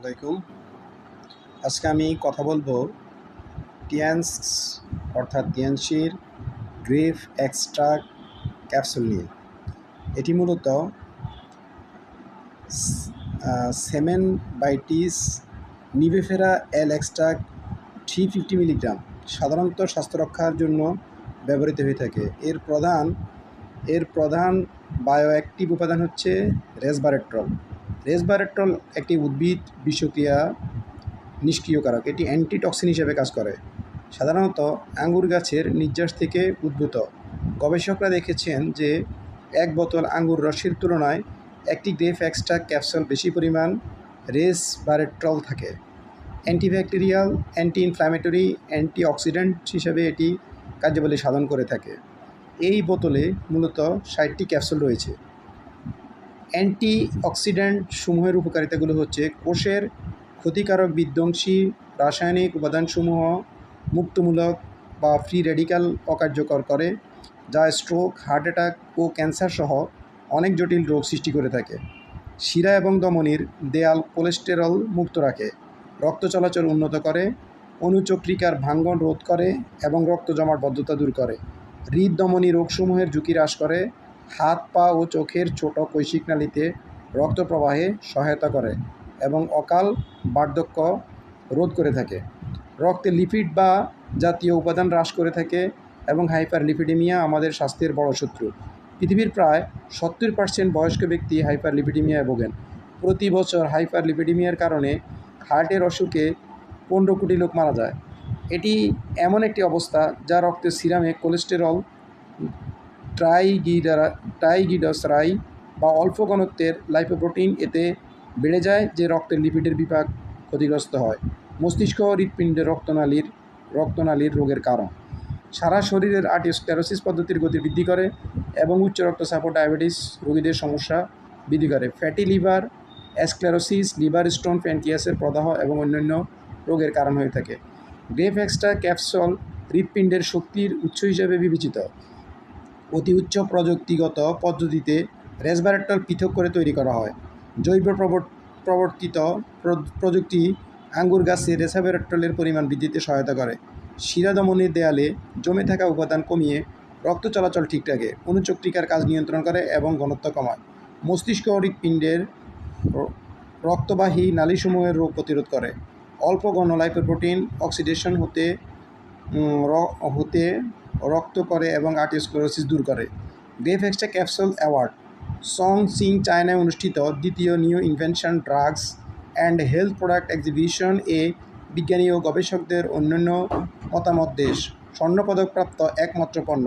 আলাইকুম। আজকে আমি কথা বলব টিয়ান্স অর্থাৎ টিয়ানসির গ্রেফ এক্সট্রা ক্যাপসুল নিয়ে। এটি মূলত সেমেন বাইটিস নিভেফেরা এল এক্সট্রা থ্রি ফিফটি মিলিগ্রাম সাধারণত স্বাস্থ্য রক্ষার জন্য ব্যবহৃত হয়ে থাকে। এর প্রধান এর প্রধান বায়োঅ্যাক্টিভ উপাদান হচ্ছে রেসবারেট্রল রেসবারেট্রল একটি উদ্ভিদ বিষক্রিয়া নিষ্ক্রিয়কারক। এটি অ্যান্টিটক্সিন হিসেবে কাজ করে। সাধারণত আঙ্গুর গাছের নির্যাস থেকে উদ্ভূত। গবেষকরা দেখেছেন যে এক বোতল আঙ্গুর রসের তুলনায় একটি গ্রেফ এক্সট্রা ক্যাপসুল বেশি পরিমাণ রেসবারেট্রল থাকে। অ্যান্টিব্যাকটেরিয়াল অ্যান্টি ইনফ্ল্যামেটরি অ্যান্টিঅক্সিডেন্ট হিসেবে এটি কার্যাবলী সাধন করে থাকে। এই বোতলে মূলত ষাটটি ক্যাপসুল রয়েছে। অ্যান্টি অক্সিডেন্ট সমূহের উপকারিতাগুলো হচ্ছে কোষের ক্ষতিকারক বিধ্বংসী রাসায়নিক উপাদানসমূহ মুক্তমূলক বা ফ্রি রেডিক্যাল অকার্যকর করে, যা স্ট্রোক, হার্ট অ্যাটাক ও ক্যান্সার সহ অনেক জটিল রোগ সৃষ্টি করে থাকে। শিরা এবং ধমনির দেয়াল কোলেস্টেরল মুক্ত রাখে, রক্ত চলাচল উন্নত করে, অনুচক্রিকার ভাঙ্গন রোধ করে এবং রক্ত জমাট বদ্ধতা দূর করে। হৃদধমনী রোগসমূহের ঝুঁকি হ্রাস করে হাত, পা ও চোখের ছোট কৈশিক নালীতে রক্ত প্রবাহে সহায়তা করে এবং অকাল বার্ধক্য রোধ করে থাকে। রক্তে লিপিড বা জাতীয় উপাদান হ্রাস করে থাকে এবং হাইপার লিপিডিমিয়া আমাদের স্বাস্থ্যের বড় শত্রু। পৃথিবীর প্রায় সত্তর পার্সেন্ট বয়স্ক ব্যক্তি হাইপার লিপিডিমিয়ায় ভোগেন। প্রতি বছর হাইপার লিপিডিমিয়ার কারণে হার্টের অসুখে পনেরো কোটি লোক মারা যায়। এটি এমন একটি অবস্থা যা রক্তের সিরামে কোলেস্টেরল ট্রাইগিডারা, ট্রাইগিডসরাই বা অল্প ঘনত্বের লাইপোপ্রোটিন এতে বেড়ে যায় যে রক্তের লিপিডের বিপাক ক্ষতিগ্রস্ত হয়। মস্তিষ্ক হৃৎপিণ্ডের রক্তনালীর রক্তনালীর রোগের কারণ। সারা শরীরের আর্টিওস্ক্লেরোসিস পদ্ধতির গতি বৃদ্ধি করে এবং উচ্চ রক্তচাপ ও ডায়াবেটিস রোগীদের সমস্যা বৃদ্ধি করে। ফ্যাটি লিভার, অ্যাসক্লেরোসিস, লিভার স্টোন, প্যানক্রিয়াসের প্রদাহ এবং অন্যান্য রোগের কারণ হয়ে থাকে। গ্রেফ এক্সট্রা ক্যাপসল হৃৎপিণ্ডের শক্তির উৎস হিসেবে বিবেচিত। অতি উচ্চ প্রযুক্তিগত পদ্ধতিতে রেসবারেটল পৃথক করে তৈরি করা হয়। জৈব প্রবর- প্রবর্তিত প্রযুক্তি আঙ্গুর গাছে রেসাবেরটলের পরিমাণ বৃদ্ধিতে সহায়তা করে। শিরাদমনের দেয়ালে জমে থাকা উপাদান কমিয়ে রক্ত চলাচল ঠিক রাখে, অনুচক্রিকার কাজ নিয়ন্ত্রণ করে এবং ঘনত্ব কমায়। মস্তিষ্ক হৃৎপিণ্ডের রক্তবাহী নালীসমূহের রোগ প্রতিরোধ করে। অল্প ঘন লাইপোপ্রোটিন অক্সিডেশন হতে হতে রক্ত করে এবং আর্টিওস্ক্লেরোসিস দূর করে। গ্রেফ এক্সট্রা ক্যাপসুল অ্যাওয়ার্ড সং সিং চায়নায় অনুষ্ঠিত দ্বিতীয় new invention drugs and health product exhibition এ বিজ্ঞানী ও গবেষকদের অন্যান্য মতামত দেশ। স্বর্ণপদকপ্রাপ্ত একমাত্র পণ্য।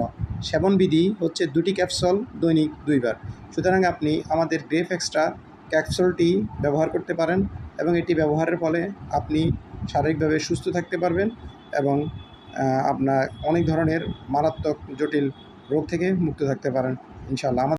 সেবনবিধি হচ্ছে দুটি ক্যাপসুল দৈনিক দুইবার। সুতরাং আপনি আমাদের গ্রেফ এক্সট্রা ক্যাপসুলটি ব্যবহার করতে পারেন এবং এটি ব্যবহারের ফলে আপনি শারীরিকভাবে সুস্থ থাকতে পারবেন এবং আপনার অনেক ধরনের মারাত্মক জটিল রোগ থেকে মুক্ত থাকতে পারেন ইনশাআল্লাহ। আমাদের